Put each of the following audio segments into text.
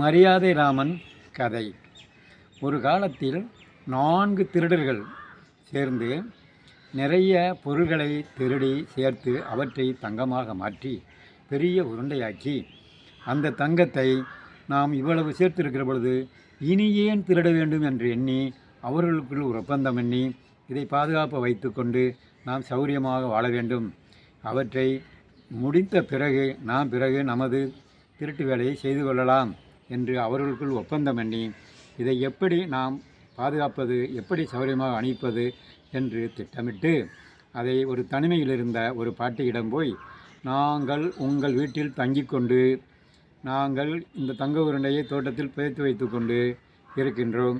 மரியாதை ராமன் கதை. ஒரு காலத்தில் நான்கு திருடர்கள் சேர்ந்து நிறைய பொருள்களை திருடி சேர்த்து அவற்றை தங்கமாக மாற்றி பெரிய உருண்டையாக்கி அந்த தங்கத்தை நாம் இவ்வளவு சேர்த்திருக்கிற பொழுது இனி ஏன் திருட வேண்டும் என்று எண்ணி அவர்களுக்குள் ஒரு ஒப்பந்தம் எண்ணி இதை பாதுகாப்பு வைத்துக்கொண்டு நாம் சௌரியமாக வாழ வேண்டும். அவற்றை முடித்த பிறகு நாம் பிறகு நமது திருட்டு வேலையை செய்து கொள்ளலாம். என்று அவர்களுக்குள் ஒப்பந்தம் எண்ணி இதை எப்படி நாம் பாதுகாப்பது எப்படி சௌகரியமாக அணிப்பது என்று திட்டமிட்டு அதை ஒரு தனிமையில் இருந்த ஒரு பாட்டியிடம் போய் நாங்கள் உங்கள் வீட்டில் தங்கிக் கொண்டு நாங்கள் இந்த தங்க உருண்டையை தோட்டத்தில் புதைத்து வைத்துக்கொண்டு இருக்கின்றோம்.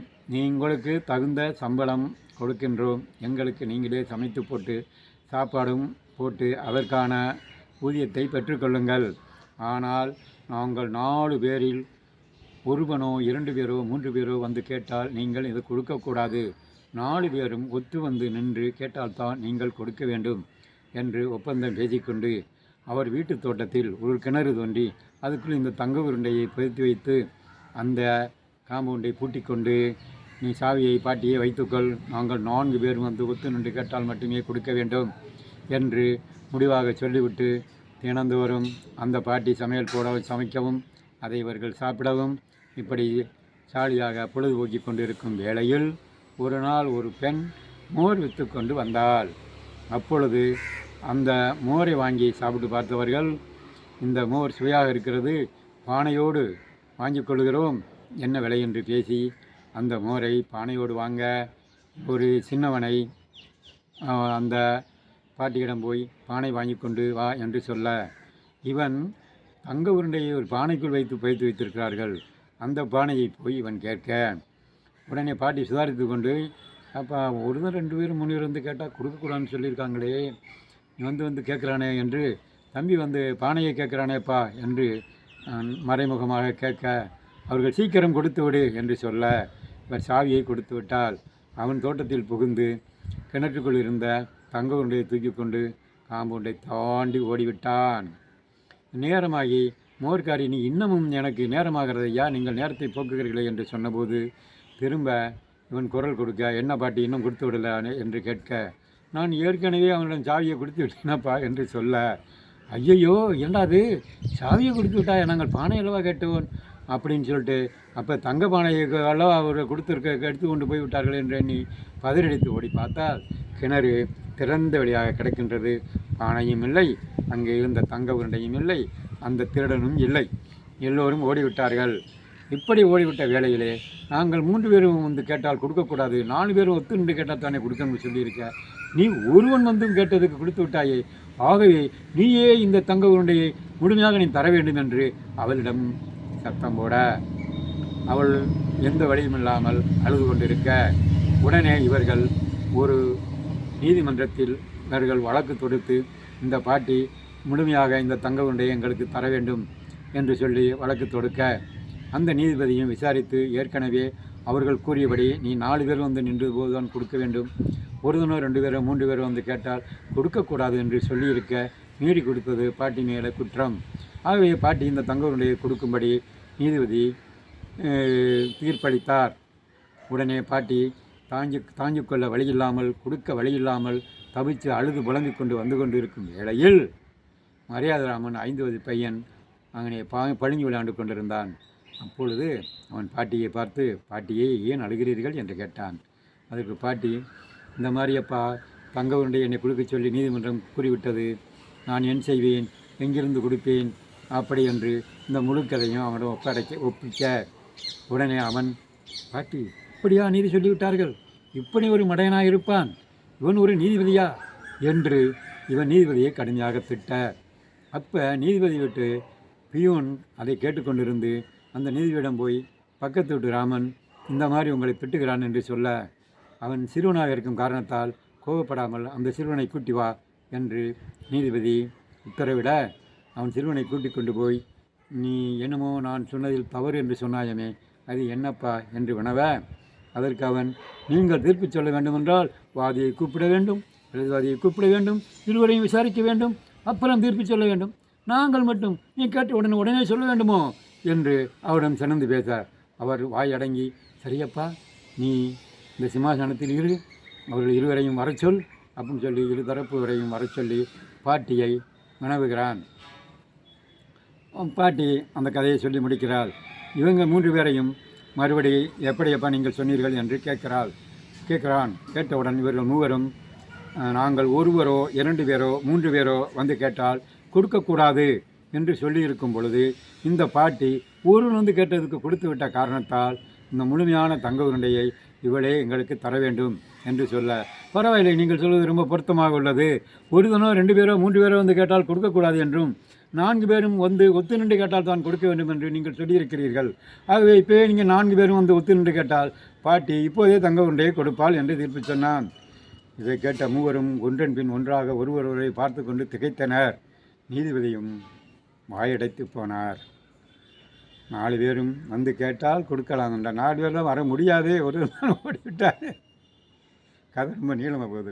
உங்களுக்கு தகுந்த சம்பளம் கொடுக்கின்றோம். எங்களுக்கு நீங்களே சமைத்து போட்டு சாப்பாடும் போட்டு அதற்கான ஊதியத்தை பெற்றுக்கொள்ளுங்கள் ஆனால் நாங்கள் நாலு பேரில் ஒருவனோ இரண்டு பேரோ மூன்று பேரோ வந்து கேட்டால் நீங்கள் இது கொடுக்கக்கூடாது. நாலு பேரும் ஒத்து வந்து நின்று கேட்டால்தான் நீங்கள் கொடுக்க வேண்டும் என்று ஒப்பந்தம் பேசிக்கொண்டு அவர் வீட்டு தோட்டத்தில் ஒரு கிணறு தோண்டி அதுக்குள் இந்த தங்க உருண்டையை புதைத்து வைத்து அந்த காம்பவுண்டை பூட்டிக்கொண்டு நீ சாவியை பாட்டியை வைத்துக்கொள். நாங்கள் நான்கு பேர் வந்து ஒத்து நின்று கேட்டால் மட்டுமே கொடுக்க வேண்டும் என்று முடிவாக சொல்லிவிட்டு தினந்தோறும் அந்த பாட்டி சமையல் போட சமைக்கவும் அதை இவர்கள் சாப்பிடவும் இப்படி ஜாலியாக பொழுதுபோக்கி கொண்டிருக்கும் வேளையில் ஒரு நாள் ஒரு பெண் மோர் விற்று கொண்டு வந்தாள். அப்பொழுது அந்த மோரை வாங்கி சாப்பிட்டு பார்த்தவர்கள் இந்த மோர் சுவையாக இருக்கிறது பானையோடு வாங்கிக் கொள்கிறோம் என்ன விலை? என்று பேசி அந்த மோரை பானையோடு வாங்க. ஒரு சின்னவனை அந்த பாட்டியிடம் போய் பானை வாங்கி கொண்டு வா என்று சொல்ல இவன் தங்க உருண்டையை ஒரு பானைக்குள் வைத்து பயித்து வைத்திருக்கிறார்கள். அந்த பானையை போய் இவன் கேட்க உடனே பாட்டி சுதாரித்து கொண்டு அப்பா தான் ரெண்டு பேரும் முனிவர் வந்து கேட்டால் கொடுக்கக்கூடாதுன்னு சொல்லியிருக்காங்களே. நீ வந்து வந்து கேட்குறானே என்று தம்பி வந்து பானையை கேட்குறானேப்பா என்று மறைமுகமாக கேட்க அவர்கள் சீக்கிரம் கொடுத்து விடு என்று சொல்ல இவர் சாவியை கொடுத்து விட்டால் அவன் தோட்டத்தில் புகுந்து கிணற்றுக்குள் இருந்த தங்க உருண்டையை தூக்கி கொண்டு காம்பவுண்டை தாண்டி ஓடிவிட்டான். நேரமாகி மோர்காரி நீ இன்னமும் எனக்கு நேரமாகிறது. ஐயா நீங்கள் நேரத்தை போக்குகிறீர்களே என்று சொன்னபோது திரும்ப இவன் குரல் கொடுக்க என்ன பாட்டி இன்னும் கொடுத்து விடல? என்று கேட்க நான் ஏற்கனவே அவனிடம் சாவியை கொடுத்து விட்டேனப்பா என்று சொல்ல ஐயையோ என்னடாது சாவியை கொடுத்து விட்டா நாங்கள் பானை அல்லவா கேட்டோம்? அப்படின்னு சொல்லிட்டு அப்போ தங்க பானையை அல்லவா அவர் கொடுத்துருக்க எடுத்து கொண்டு போய் விட்டார்கள்? என்று எண்ணி பதிலடித்து ஓடி பார்த்தால் கிணறு திறந்த வழியாக கிடக்கின்றது. பானையும் இல்லை அங்கே இருந்த தங்க உருண்டையும் இல்லை. அந்த திருடனும் இல்லை. எல்லோரும் ஓடிவிட்டார்கள். இப்படி ஓடிவிட்ட வேளையிலே நாங்கள் மூன்று பேரும் வந்து கேட்டால் கொடுக்கக்கூடாது. நாலு பேரும் ஒத்து நின்று கேட்டால் தானே கொடுக்கணும்னு சொல்லியிருக்க. நீ ஒருவன் வந்தும் கேட்டதுக்கு கொடுத்து விட்டாயே. ஆகவே நீயே இந்த தங்க உருண்டையை முழுமையாக நீ தர வேண்டும் என்று அவளிடம் சத்தம் போட. அவள் எந்த வழியும் இல்லாமல் அழுது கொண்டிருக்க. உடனே இவர்கள் ஒரு நீதிமன்றத்தில் இவர்கள் வழக்கு தொடுத்து இந்த பாட்டி முழுமையாக இந்த தங்க உருண்டையை எங்களுக்கு தர வேண்டும் என்று சொல்லி வழக்கு தொடுக்க அந்த நீதிபதியும் விசாரித்து ஏற்கனவே அவர்கள் கூறியபடி நீ நாலு பேர் வந்து நின்று போதுதான் கொடுக்க வேண்டும். ஒரு ரெண்டு பேரோ மூன்று பேரோ வந்து கேட்டால் கொடுக்கக்கூடாது என்று சொல்லியிருக்க மீறி கொடுத்தது பாட்டி மேலே குற்றம். ஆகவே பாட்டி இந்த தங்க உருண்டையை கொடுக்கும்படி நீதிபதி தீர்ப்பளித்தார். உடனே பாட்டி தாங்கி தாங்கிக் கொள்ள வழியில்லாமல் கொடுக்க வழியில்லாமல் தவிச்சு அழுது புலம்பிக் கொண்டு வந்து கொண்டு இருக்கும் வேளையில் மரியாதராமன் ஐந்து வயது பையன் அவனை பா பழுங்கி விளையாண்டு கொண்டிருந்தான். அப்பொழுது அவன் பாட்டியை பார்த்து பாட்டியை ஏன் அழுகிறீர்கள்? என்று கேட்டான். அதற்கு பாட்டி இந்த மாதிரி அப்பா தங்க என்னை கொடுக்க சொல்லி நீதிமன்றம் கூறிவிட்டது. நான் என் செய்வேன்? எங்கிருந்து கொடுப்பேன்? அப்படி என்று இந்த முழு கதையும் அவனிடம் ஒப்படைக்க ஒப்பிக்க உடனே அவன் பாட்டி இப்படியா நீதி சொல்லிவிட்டார்கள்? இப்படி ஒரு மடையனாக இருப்பான் இவன் ஒரு நீதிபதியா? என்று இவன் நீதிபதியை கடுமையாக திட்ட அப்போ நீதிபதி விட்டு பியூன் அதை கேட்டுக்கொண்டிருந்து அந்த நீதிபதியிடம் போய் பக்கத்து வீட்டு ராமன் இந்த மாதிரி உங்களை திட்டுகிறான் என்று சொல்ல அவன் சிறுவனாக இருக்கும் காரணத்தால் கோபப்படாமல் அந்த சிறுவனை கூட்டி வா என்று நீதிபதி உத்தரவிட அவன் சிறுவனை கூட்டிக் கொண்டு போய் நீ என்னமோ நான் சொன்னதில் தவறு என்று சொன்னாயமே அது என்னப்பா என்று வினவ அதற்கு அவன் நீங்கள் தீர்ப்பு சொல்ல வேண்டுமென்றால் வாதியை கூப்பிட வேண்டும் வாதியை கூப்பிட வேண்டும் இருவரையும் விசாரிக்க வேண்டும் அப்புறம் தீர்ப்பு சொல்ல வேண்டும். நாங்கள் மட்டும் நீ கேட்டு உடனே உடனே சொல்ல வேண்டுமோ? என்று அவரிடம் சினந்து பேசார் அவர் வாய் அடங்கி சரியப்பா நீ இந்த சிம்மாசனத்தில் இரு. அவர்கள் இருவரையும் வர சொல். அப்படின்னு சொல்லி இரு தரப்புவரையும் வரச் சொல்லி பாட்டியை வினவுகிறான் பாட்டி அந்த கதையை சொல்லி முடிக்கிறாள். இவங்க மூன்று பேரையும் மறுபடி எப்படியப்பா நீங்கள் சொன்னீர்கள்? என்று கேட்கிறாள். கேட்கிறான். கேட்டவுடன் இவர்கள் மூவரும் நாங்கள் ஒருவரோ இரண்டு பேரோ மூன்று பேரோ வந்து கேட்டால் கொடுக்கக்கூடாது என்று சொல்லியிருக்கும் பொழுது இந்த பாட்டி ஒருவன் வந்து கேட்டதுக்கு கொடுத்து விட்ட காரணத்தால் இந்த முழுமையான தங்க உருண்டையை இவளே எங்களுக்கு தர வேண்டும் என்று சொல்ல பரவாயில்லை நீங்கள் சொல்வது ரொம்ப பொருத்தமாக உள்ளது. ஒருதனோ ரெண்டு பேரோ மூன்று பேரோ வந்து கேட்டால் கொடுக்கக்கூடாது என்றும் நான்கு பேரும் வந்து ஒத்து நின்று கேட்டால் தான் கொடுக்க வேண்டும் என்று நீங்கள் சொல்லியிருக்கிறீர்கள். ஆகவே இப்போவே நீங்கள் நான்கு பேரும் வந்து ஒத்து நின்று கேட்டால் பாட்டி இப்போதே தங்க உருண்டையை கொடுப்பாள் என்று தீர்ப்பு சொன்னான். இதை கேட்ட மூவரும் ஒன்றன் பின் ஒன்றாக ஒருவர் ஒருவரை பார்த்து கொண்டு திகைத்தனர். நீதிபதியும் வாயடைத்து போனார். நாலு பேரும் வந்து கேட்டால் கொடுக்கலாம் என்ற நாலு பேரும் வர முடியாதே ஒரு நாள் ஓடிவிட்டார். கதை ரொம்ப நீளமாக போகுது.